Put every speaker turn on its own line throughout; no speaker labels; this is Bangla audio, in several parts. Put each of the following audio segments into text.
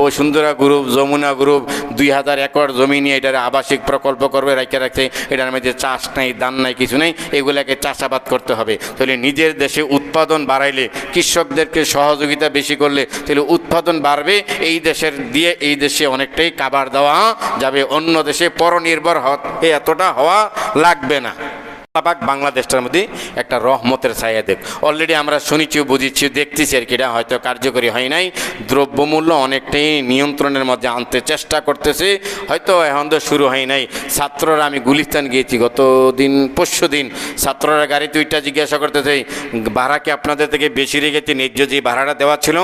বসুন্ধরা গ্রুপ, যমুনা গ্রুপ, দুই হাজার একর জমি নিয়ে এটার আবাসিক প্রকল্প করবে রাখতে রাখতে এটার মধ্যে চাষ নাই দান নাই, কিছু নেই, এগুলাকে চাষাবাদ করতে হবে। তাহলে নিজের দেশে উৎপাদন বাড়াইলে, কৃষকদেরকে সহযোগিতা বেশি করলে, তাহলে উৎপাদন বাড়বে, এই দেশের দিয়ে এই দেশে অনেকটাই কাবার দেওয়া যাবে, অন্য দেশে পরনির্ভর হতে এতটা হওয়া লাগবে না। পাক বাংলাদেশটার মধ্যে একটা রহমতের ছায়া দেখ। অলরেডি আমরা শুনেছি, বুঝেছি, দেখতেছি আর কি, এটা হয়তো কার্যকরী হয় নাই। দ্রব্যমূল্য অনেকটাই নিয়ন্ত্রণের মধ্যে আনতে চেষ্টা করতেছে, হয়তো এখন তো শুরু হয় নাই। ছাত্ররা, আমি গুলিস্তান গিয়েছি গত দিন পরশু দিন। ছাত্ররা গাড়ি দুইটা জিজ্ঞাসা করতেছে ভাড়া কি আপনাদের থেকে বেশি রেখেছে? ন্যায্য যে ভাড়াটা দেওয়া ছিল?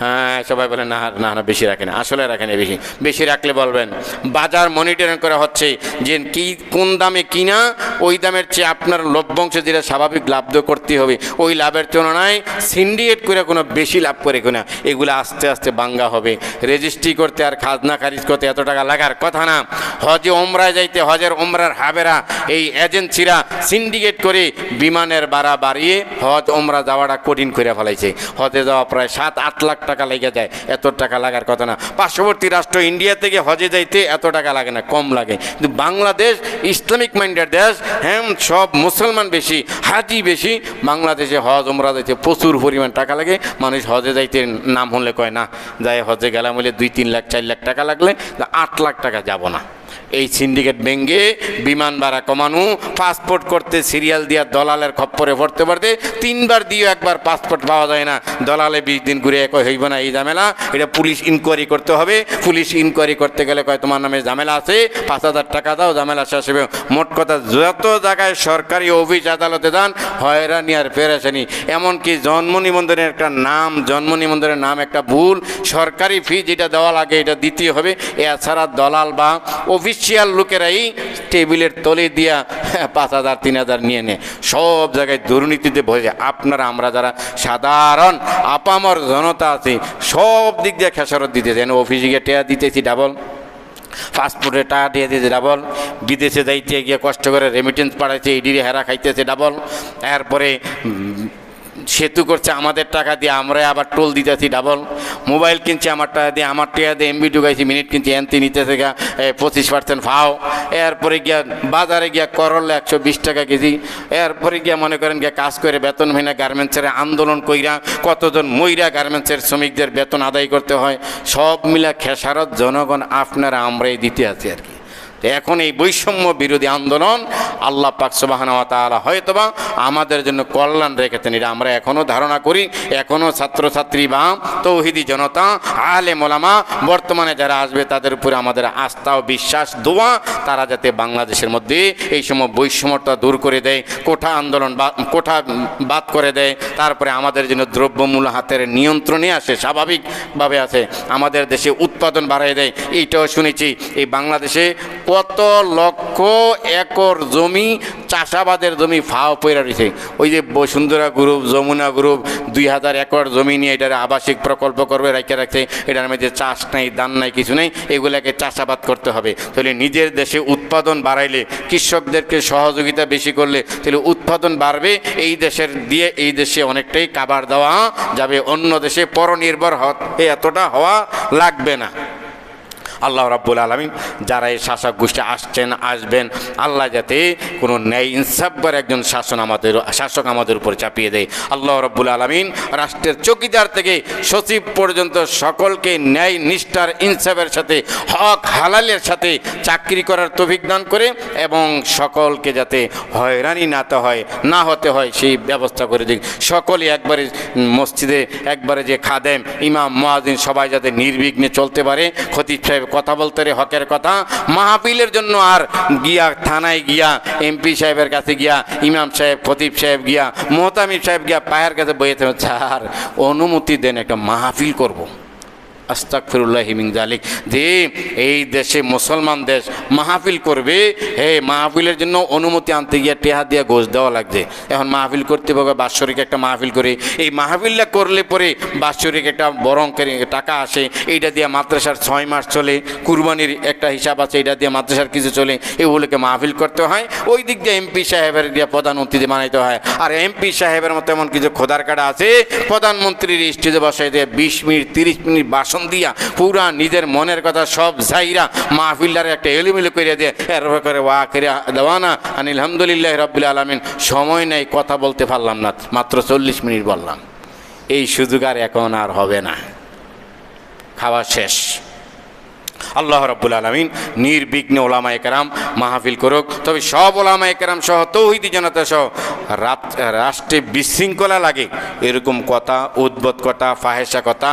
হ্যাঁ সবাই বলে না না না, বেশি রাখেন। আসলে রাখেন বেশি। বেশি রাখলে বলবেন, বাজার মনিটরিং করা হচ্ছে যে কি, কোন দামে কিনা, ওই দামের চেয়ে আপনার লভ্যাংশ যেটা স্বাভাবিক লাভ করতে হবে, ওই লাভের তুলনায় সিন্ডিকেট করে কোনো বেশি লাভ করে কিনা, এগুলো আস্তে আস্তে বাঙ্গা হবে। রেজিস্ট্রি করতে আর খাজনা খারিজ করতে এত টাকা লাগার কথা না। হজে ওমরায় যাইতে, হজের ওমরার হাবেরা, এই এজেন্সিরা সিন্ডিকেট করে বিমানের ভাড়া বাড়িয়ে হজ ওমরা যাওয়াটা কঠিন করে ফেলাইছে। হজে যাওয়া প্রায় সাত, আট লাখ টাকা লেগে যায় এত টাকা লাগার কথা না। পার্শ্ববর্তী রাষ্ট্র ইন্ডিয়া থেকে হজে যাইতে এত টাকা লাগে না, কম লাগে। কিন্তু বাংলাদেশ, ইসলামিক মাইন্ডের দেশ হ্যাঁ সব মুসলমান বেশি, হাজি বেশি, বাংলাদেশে হজ ওমরা যাইতে প্রচুর পরিমাণ টাকা লাগে। মানুষ হজে যাইতে নাম হলে কয়, না, যাই হজে গেলাম হলে দুই, তিন লাখ, চার লাখ টাকা লাগলে, আট লাখ টাকা যাব না। এই সিন্ডিকেট ভেঙ্গে বিমান ভাড়া কমানো পাসপোর্ট করতে সিরিয়াল দিয়া দলালের খপ্পরে পড়তে পারতে তিনবার দিয়েও একবার পাসপোর্ট পাওয়া যায় না। দলালে বিশ দিন ঘুরে কয় হইব না, এই ঝামেলা। এটা পুলিশ ইনকোয়ারি করতে হবে। পুলিশ ইনকোয়ারি করতে গেলে কয়, তোমার নামে ঝামেলা আছে, পাঁচ হাজার টাকা দাও, ঝামেলা শেষ হবে। মোট কথা, যত জায়গায় সরকারি অফিস আদালতে যান, হয়রানি আর পেরেছানি এমনকি জন্ম নিবন্ধনের একটা নাম, জন্ম নিবন্ধনের নাম একটা ভুল, সরকারি ফি যেটা দেওয়া লাগে, এটা দিতে হবে। এছাড়া দলাল বা অফিসিয়াল লোকেরাই টেবিলের তলে দিয়া পাঁচ হাজার, তিন হাজার নিয়ে নেয়। সব জায়গায় দুর্নীতিতে ভরে আপনারা, আমরা যারা সাধারণ, আপামর জনতা আছি, সব দিক দিয়ে খেসারত দিতে যেন অফিসে গিয়ে টেয়া দিতেছি ডাবল পাসপোর্টে টাকা দিয়ে দিয়েছে ডাবল বিদেশে যাইতে গিয়ে কষ্ট করে রেমিটেন্স পাঠাইছে ইডিরে হেরা খাইতেছে ডাবল এরপরে সেতু করছে, আমাদের টাকা দিয়ে আমরা আবার টোল দিতেছি ডাবল মোবাইল কিনছে আমার টাকা দিয়ে, আমার টাকা দিয়ে এমবি ঢুকাইছি মিনিট কিনছি এনতি নিতেছে গা পঁচিশ পার্সেন্ট ফাও এরপরে গিয়া বাজারে গিয়া করলে একশো বিশ টাকা কেজি। এরপরে গিয়া মনে করেন গিয়া কাজ করে বেতন হয় না গার্মেন্টসের আন্দোলন কইরা কতজন মহিলা গার্মেন্টসের শ্রমিকদের বেতন আদায় করতে হয়, সব মিলা খেসারত জনগণ আপনারা আমরাই দিতে আছি আর কি। তো এখন এই বৈষম্য বিরোধী আন্দোলন আল্লাহ পাক তাআলা হয়তোবা আমাদের জন্য কল্যাণ রেখেছেন। এটা আমরা এখনও ধারণা করি এখনও ছাত্রছাত্রী বা তৌহিদি জনতা আলে মোলামা বর্তমানে যারা আসবে তাদের উপরে আমাদের আস্থা ও বিশ্বাস, দোয়া, তারা যাতে বাংলাদেশের মধ্যে এই সময় বৈষম্যতা দূর করে দেয়, কোঠা আন্দোলন বা কোঠা বাদ করে দেয়, তারপরে আমাদের জন্য দ্রব্যমূল্য হাতের নিয়ন্ত্রণে আসে, স্বাভাবিকভাবে আছে আমাদের দেশে উৎপাদন বাড়াই দেয়। এইটাও শুনেছি, এই বাংলাদেশে কত লক্ষ একর জমি চাষাবাদের জমি ফাও পড়ে রয়েছে ওই যে বসুন্ধরা গ্রুপ, যমুনা গ্রুপ, দুই হাজার একর জমি নিয়ে এটার আবাসিক প্রকল্প করবে রাখতে রাখছে। এটার মধ্যে চাষ নাই দান নাই, কিছু নেই, এগুলাকে চাষাবাদ করতে হবে। তাহলে নিজের দেশে উৎপাদন বাড়াইলে, কৃষকদেরকে সহযোগিতা বেশি করলে, তাহলে উৎপাদন বাড়বে, এই দেশের দিয়ে এই দেশে অনেকটাই কাবার দেওয়া যাবে। অন্য দেশে পরনির্ভর এতটা হওয়া লাগবে না। আল্লাহ রাব্বুল আলমিন যারা এই শাসক গোষ্ঠী আসছেন, আসবেন, আল্লাহ যাতে কোনো ন্যায় ইনসাফবার একজন শাসন আমাদের, শাসক আমাদের উপর চাপিয়ে দেয়। আল্লাহ রব্বুল আলমিন রাষ্ট্রের চৌকিদার থেকে সচিব পর্যন্ত সকলকে ন্যায়, নিষ্ঠার, ইনসাফের সাথে, হক হালালের সাথে চাকরি করার তভিক দান করে এবং সকলকে যাতে হয়রানি নাতে হয়, না হতে হয় সেই ব্যবস্থা করে দিক। সকলে একবারে মসজিদে একবারে যে খাদেম, ইমাম মহাজিন সবাই যাতে নির্বিঘ্নে চলতে পারে সাহেব কথা বলতে রে, হকের কথা মাহফিলের জন্য আর গিয়া থানায় গিয়া, এমপি সাহেবের কাছে গিয়া, ইমাম সাহেব, খতিব সাহেব গিয়া, মোহতামিম সাহেব গিয়া পায়ের কাছে বইয়েতে স্যার, অনুমতি দেন, একটা মাহফিল করব। আস্তাক ফিরুল্লাহ হিমিং জালিক যে এই দেশে মুসলমান দেশ মাহফিল করবে, হে মাহফিলের জন্য অনুমতি আনতে গিয়ে টেহা দিয়ে গোছ দেওয়া লাগছে এখন মাহফিল করতে হবে, বাৎসরিক একটা মাহফিল করে। এই মাহফিলটা করলে পরে বাৎসরিক একটা বড় অঙ্কের টাকা আসে, এইটা দিয়ে মাদ্রাসার ছয় মাস চলে। কুরবানির একটা হিসাব আছে এটা দিয়ে মাদ্রাসার কিছু চলে। এগুলোকে মাহফিল করতে হয়। ওই দিক দিয়ে এমপি সাহেবের দিয়ে প্রধানমন্ত্রী বানাইতে হয়। আর এমপি সাহেবের মতো এমন কিছু খোদার কাটা আছে, প্রধানমন্ত্রীর স্টেজে বসাই দিয়ে বিশ মিনিট, তিরিশ মিনিট বাসন ভাষণ দিয়া পুরা নিজের মনের কথা সব যাইরা মাহফিল্লারে একটা এলিমিলি করে দিয়ে এরপর করে ওয়া করে দেওয়ানা আনিল আলহামদুলিল্লাহ রব্বুল আলমিন। সময় নেই, কথা বলতে পারলাম না, মাত্র চল্লিশ মিনিট বললাম। এই সুযোগ আর এখন আর হবে না। খাওয়া শেষ। আল্লাহ রব্বুল আলমিন নির্বিঘ্নে ওলামা একরাম মাহফিল করুক। তবে সব ওলামা একরাম সহ, তৌহিদি জনতা সহ রাষ্ট্রে বিশৃঙ্খলা লাগে, এরকম কথা উদ্বোধ কথা ফাহেসা কথা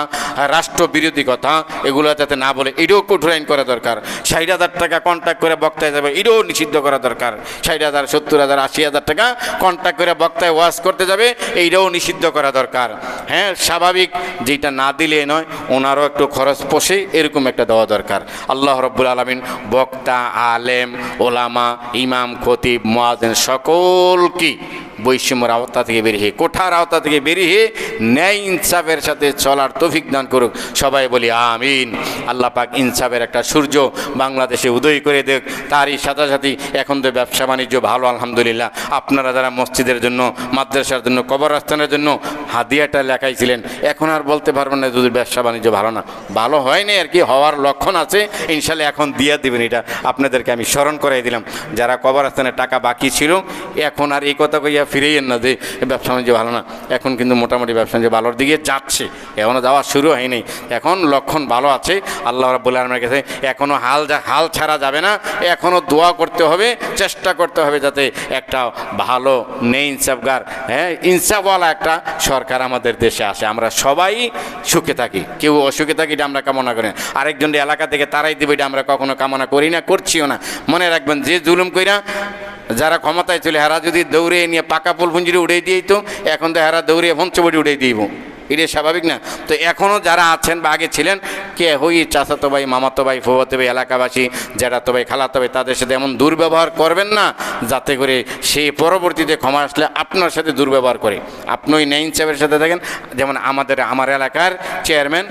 রাষ্ট্রবিরোধী কথা, এগুলো যাতে না বলে, এটাও কঠোর আইন করা দরকার। ষাট হাজার টাকা কন্ট্যাক্ট করে বক্তায় যাবে, এটাও নিষিদ্ধ করা দরকার। ষাট হাজার, সত্তর হাজার, আশি হাজার টাকা কন্ট্যাক্ট করে বক্তায় ওয়াশ করতে যাবে, এইটাও নিষিদ্ধ করা দরকার। হ্যাঁ স্বাভাবিক, যেটা না দিলে নয়, ওনারও একটু খরচ পোষে এরকম একটা দেওয়া দরকার। আল্লাহ রব্বুল আলমিন বক্তা, আলেম, ওলামা, ইমাম, খতিব মোয়াজেন সকলকে বৈষম্যর আওতা থেকে বেরিয়ে কোঠার আওতা থেকে বেরিয়ে ন্যায় ইনসাফের সাথে চলার তৌফিক দান করুক। সবাই বলি আমিন। আল্লাহ পাক ইনসাফের একটা সূর্য বাংলাদেশে উদয় করে দেখ তারই সাথে সাথে এখন তো ব্যবসা বাণিজ্য ভালো, আলহামদুলিল্লাহ। আপনারা যারা মসজিদের জন্য, মাদ্রাসার জন্য, কবরস্থানের জন্য হাদিয়াটা লেখাইছিলেন, এখন আর বলতে পারবেন না যদি ব্যবসা বাণিজ্য ভালো না। ভালো হয়নি আর কি, হওয়ার লক্ষণ আছে। ইনশাল্লাহ এখন দিয়ে দিবেন এটা। আপনাদেরকে আমি স্মরণ করাই দিলাম। যারা কবরস্থানের টাকা বাকি ছিল, এখন আর এই কথা কইয়া ফিরেইয়েন না যে ব্যবসা বাণিজ্য ভালো না। এখন কিন্তু মোটামুটি ব্যবসা বাণিজ্য ভালোর দিকে যাচ্ছে। এখনও যাওয়া শুরু হয়নি। এখন লক্ষণ ভালো আছে। আল্লাহ রাবুল আলমের কাছে এখনও হাল যা, হাল ছাড়া যাবে না। এখনও দোয়া করতে হবে, চেষ্টা করতে হবে যাতে একটা ভালো নেই ইনসাফগার হ্যাঁ ইনসাফওয়ালা একটা সরকার আমাদের দেশে আসে। আমরা সবাই সুখে থাকি। কেউ অসুখে থাকি এটা আমরা কামনা করি না। আরেকজনের এলাকা থেকে তারাই দেবে এটা আমরা কখনো কামনা করি না, করছিও না। মনে রাখবেন, যে জুলুম কইরা যারা ক্ষমতায় চলে হেরা যদি দৌড়ে নিয়ে পাকা পুল পুঞ্জিরে উড়ে দিয়ে তো এখন তো হেরা দৌড়ে ভঞ্চবটি উড়ে দিব এটা স্বাভাবিক না? তো এখনও যারা আছেন বা আগে ছিলেন, কে হই চাচাতো ভাই, মামাতো ভাই ফুয়াতো ভাই, এলাকাবাসী জ্যাঠাতো ভাই, খালাতো ভাই, তাদের সাথে এমন দুর্ব্যবহার করবেন না, যাতে করে সেই পরবর্তীতে ক্ষমা আসলে আপনার সাথে দুর্ব্যবহার করে। আপনি নেইন সাহেবের সাথে দেখেন, যেমন আমাদের, আমার এলাকার চেয়ারম্যান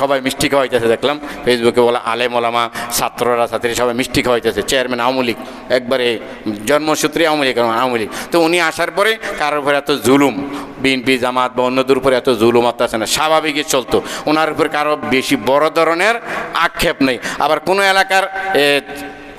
সবাই মিষ্টি খাওয়াইতেছে, দেখলাম ফেসবুকে বলা আলেম ওলামা, ছাত্ররা, ছাত্রী সবাই মিষ্টি খাওয়াইতেছে চেয়ারম্যান আওয়ামী লীগ, একবারে জন্মসূত্রে আওয়ামী লীগ আওয়ামী লীগ। তো উনি আসার পরে কারোর উপর এত জুলুম বিএনপি, জামাত বা অন্যদের উপরে এত জুলুম আছে না স্বাভাবিকই চলতো। ওনার উপর কারও বেশি বড় ধরনের আক্ষেপ নেই। আবার কোনো এলাকার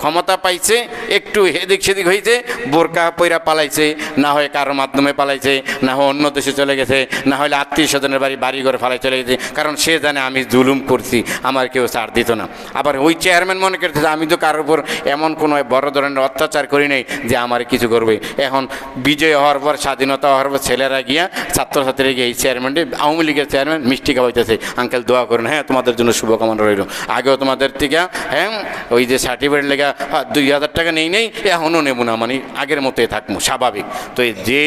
ক্ষমতা পাইছে, একটু এদিক সেদিক হয়েছে বোরকা পইরা পালাইছে, না হয় কারোর মাধ্যমে পালাইছে, না হয় অন্য দেশে চলে গেছে, না হলে আত্মীয় স্বজনের বাড়ি বাড়ি ঘরে ফালাই চলে গেছে, কারণ সে জানে আমি জুলুম করছি, আমার কেউ ছাড় দিত না। আবার ওই চেয়ারম্যান মনে করতেছে আমি তো কারোর উপর এমন কোনো বড় ধরনের অত্যাচার করি নাই যে আমার কিছু করবে। এখন বিজয় হওয়ার পর, স্বাধীনতা হওয়ার পর ছেলেরা গিয়া, ছাত্রছাত্রীরা গিয়ে এই চেয়ারম্যানটি আওয়ামী লীগের চেয়ারম্যান মিষ্টি খাওয়াইতেছে। আঙ্কেল দোয়া করুন হ্যাঁ তোমাদের জন্য শুভকামনা রইল। আগেও তোমাদের থেকে হ্যাঁ ওই যে সার্টিফিকেট লেগা দুই হাজার টাকা নেই নেই এখনও নেব না মানে আগের মতোই থাকব, স্বাভাবিক। তো যে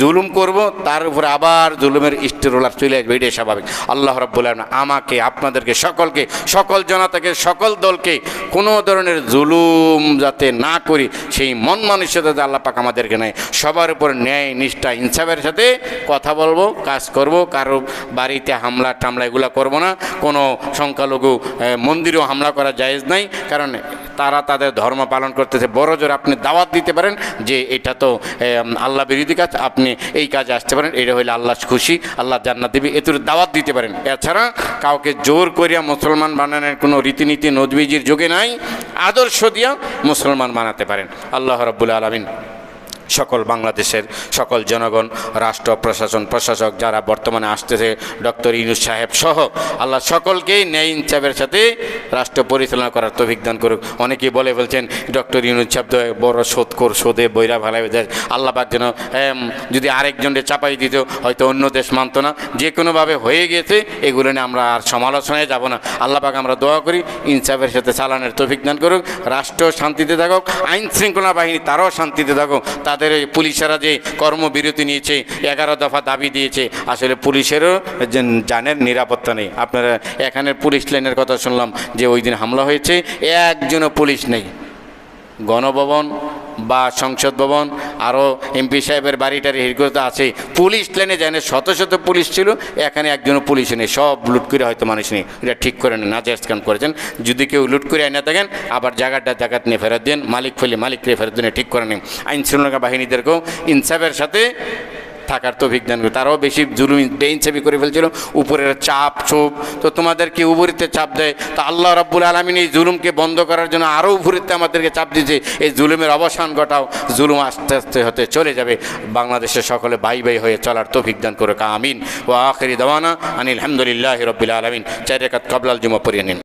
জুলুম করব, তার উপরে আবার জুলুমের স্টেরোলার চলে আসবে, এটাই স্বাভাবিক। আল্লাহ রব্বুল আমাকে, আপনাদেরকে, সকলকে, সকল জনতাকে, সকল দলকে, কোনো ধরনের জুলুম যাতে না করি, সেই মন যাতে আল্লাহ পাক আমাদেরকে নেয়। সবার উপর ন্যায়, নিষ্ঠা, ইনসাফের সাথে কথা বলব, কাজ করব, কারও বাড়িতে হামলা টামলা এগুলো করব না। কোনো সংখ্যালঘু মন্দিরেও হামলা করা জায়েজ নাই, কারণ তারা তাদের ধর্ম পালন করতেছে। বড় জোর আপনি দাওয়াত দিতে পারেন যে এটা তো আল্লাহ বিরোধী কাজ, আপনি এই কাজে আসতে পারেন, এটা হইলে আল্লাহ খুশি, আল্লাহ জান্নাত দিবি। এতুর দাওয়াত দিতে পারেন। এছাড়া কাউকে জোর করিয়া মুসলমান বানানোর কোনো রীতিনীতি, নদবিজির যোগে নাই, আদর্শ দিয়া মুসলমান বানাতে পারেন। আল্লাহ রব্বুল আলমিন সকল বাংলাদেশের সকল জনগণ, রাষ্ট্র, প্রশাসন, প্রশাসক যারা বর্তমানে আসতেছে, ডক্টর ইনুস সাহেব সহ, আল্লাহ সকলকেই ন্যায় ইনসাফের সাথে রাষ্ট্র পরিচালনা করার তৌফিক দান করুক। অনেকেই বলে, বলছেন, ডক্টর সাহেব তো বড় সোধকর সোদে বৈরা ভালাই যায়। আল্লাহ পাক যেন যদি আরেকজনকে চাপাই দিত, হয়তো অন্য দেশ মানত না। যে কোনোভাবে হয়ে গেছে, এগুলো নিয়ে আমরা আর সমালোচনায় যাব না। আল্লাহ পাক আমরা দোয়া করি, ইনসাফের সাথে চালানোর তৌফিক দান করুক, রাষ্ট্র শান্তিতে থাকুক আইন শৃঙ্খলা বাহিনী তারাও শান্তিতে থাকুক। তাদের পুলিশেরা যে কর্মবিরতি নিয়েছে, এগারো দফা দাবি দিয়েছে, আসলে পুলিশেরও যে জানের নিরাপত্তা নেই। আপনারা এখানের পুলিশ লাইনের কথা শুনলাম যে ওই দিন হামলা হয়েছে, একজনও পুলিশ নেই। গণভবন বা সংসদ ভবন, আরও এমপি সাহেবের বাড়িটার হিরগুলোতে আছে। পুলিশ লাইনে জানে শত শত পুলিশ ছিল, এখানে একজনও পুলিশ নেই। সব লুট করে হয়তো মানুষ নেই। এটা ঠিক করে নেন নাজাজ খান করেছেন। যদি কেউ লুট করে এনে থাকেন, আবার জায়গাটা জায়গাত নিয়ে ফেরত দেন, মালিক ফেলে মালিককে ফেরত দিনে ঠিক করে নেন। আইন শৃঙ্খলা বাহিনীদেরকেও ইনসাফের সাথে থাকার তো বিজ্ঞান তারাও বেশি জুলুম বেইনসাবি করে ফেলছিল। উপরের চাপ, চোপ। তো তোমাদেরকে উপরিতে চাপ দেয়? তো আল্লাহ রাব্বুল আলমিন এই জুলুমকে বন্ধ করার জন্য আরও উপরিতে আমাদেরকে চাপ দিয়েছে। এই জুলুমের অবসান ঘটাও। জুলুম আস্তে আস্তে হতে চলে যাবে। বাংলাদেশের সকলে ভাই ভাই হয়ে চলার তো বিজ্ঞান করে আমিন। ও আখেরি দেওয়ানা আনিল আলহামদুলিল্লাহ রবিল আলমিন। চার রেখাত কবলাল জুমা পড়িয়ে নিন।